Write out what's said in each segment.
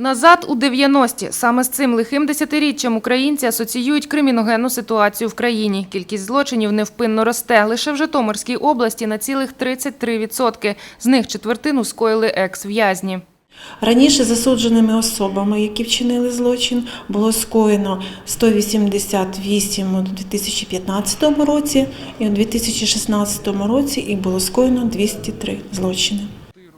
Назад у 90-ті. Саме з цим лихим десятиріччям українці асоціюють криміногенну ситуацію в країні. Кількість злочинів невпинно росте. Лише в Житомирській області на цілих 33%. З них четвертину скоїли екс-в'язні. Раніше засудженими особами, які вчинили злочин, було скоєно 188 у 2015 році, і у 2016 році їх було скоєно 203 злочини.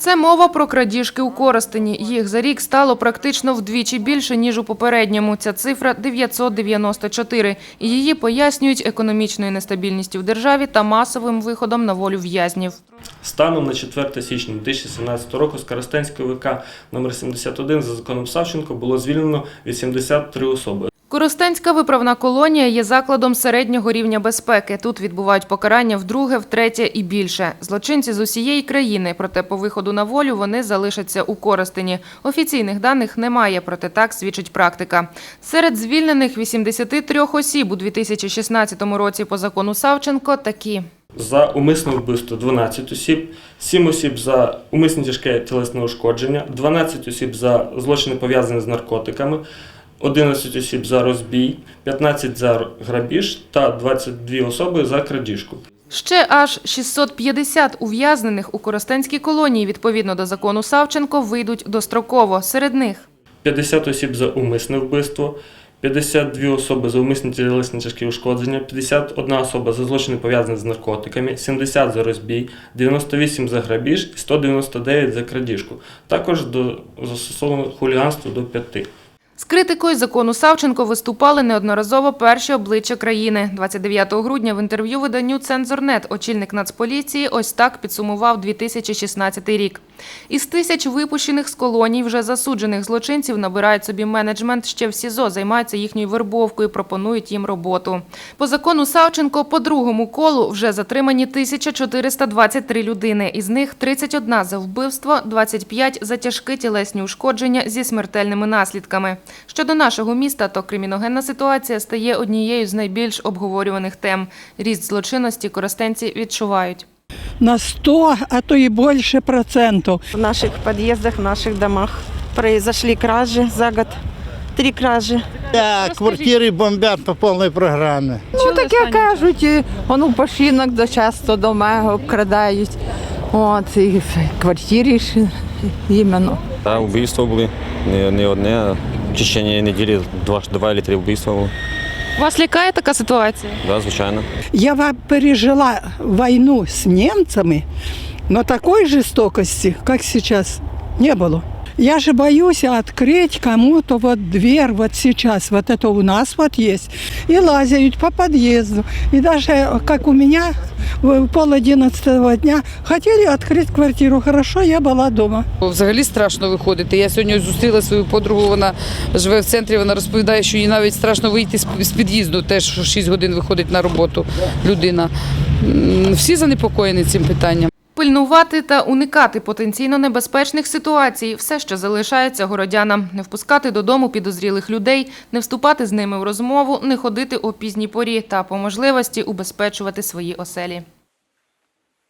Це мова про крадіжки у Коростені. Їх за рік стало практично вдвічі більше, ніж у попередньому. Ця цифра 994. І її пояснюють економічною нестабільністю в державі та масовим виходом на волю в'язнів. Станом на 4 січня 2017 року з Коростенської ВК номер 71 за законом Савченко було звільнено 83 особи. Коростенська виправна колонія є закладом середнього рівня безпеки. Тут відбувають покарання вдруге, втретє і більше. Злочинці з усієї країни, проте по виходу на волю вони залишаться у Коростені. Офіційних даних немає, проте так свідчить практика. Серед звільнених 83 осіб у 2016 році по закону Савченко такі. За умисне вбивство 12 осіб, 7 осіб за умисне тяжке тілесне ушкодження, 12 осіб за злочини пов'язані з наркотиками, 11 осіб за розбій, 15 за грабіж та 22 особи за крадіжку. Ще аж 650 ув'язнених у Коростенській колонії відповідно до закону Савченко вийдуть достроково. Серед них 50 осіб за умисне вбивство, 52 особи за умисне тілесні тяжкі ушкодження, 51 особа за злочини пов'язані з наркотиками, 70 за розбій, 98 за грабіж і 199 за крадіжку. Також до застосовано хуліганство до 5. З критикою закону Савченко виступали неодноразово перші обличчя країни. 29 грудня в інтерв'ю виданню «Цензорнет» очільник Нацполіції ось так підсумував 2016 рік. Із тисяч випущених з колоній вже засуджених злочинців набирають собі менеджмент ще в СІЗО, займаються їхньою вербовкою, пропонують їм роботу. По закону Савченко по другому колу вже затримані 1423 людини. Із них 31 за вбивство, 25 за тяжкі тілесні ушкодження зі смертельними наслідками. Щодо нашого міста, то криміногенна ситуація стає однією з найбільш обговорюваних тем. Ріст злочинності коростенці відчувають. на 100, а то и больше процентов. В наших подъездах, в наших домах произошли кражи за год. Три кражи. Да, квартири бомбять по повній програмі. Ну таке кажуть, і, воно пошинок до часто до мене обкрадають. От, і ж іменно. Та вбивства були не, не одне, а в течение неділі два, два чи три вбивства було. Вас лякає така ситуація? Да, звичайно. Я вам пережила войну с немцами, но такой жестокости, как сейчас, не было. Я же боюсь открыть кому-то вот дверь вот сейчас, вот это у нас вот есть, и лазают по подъезду. И даже, как у меня, в пол одиннадцатого дня хотели открыть квартиру. Хорошо, я была дома. Взагалі страшно виходити. Я сьогодні зустріла свою подругу, вона живе в центрі, вона розповідає, що їй навіть страшно вийти з з під'їзду, теж що 6 годин виходить на роботу людина. М, Всі занепокоєні цим питанням. Пильнувати та уникати потенційно небезпечних ситуацій – все, що залишається городянам. Не впускати додому підозрілих людей, не вступати з ними в розмову, не ходити о пізній порі та, по можливості, убезпечувати свої оселі.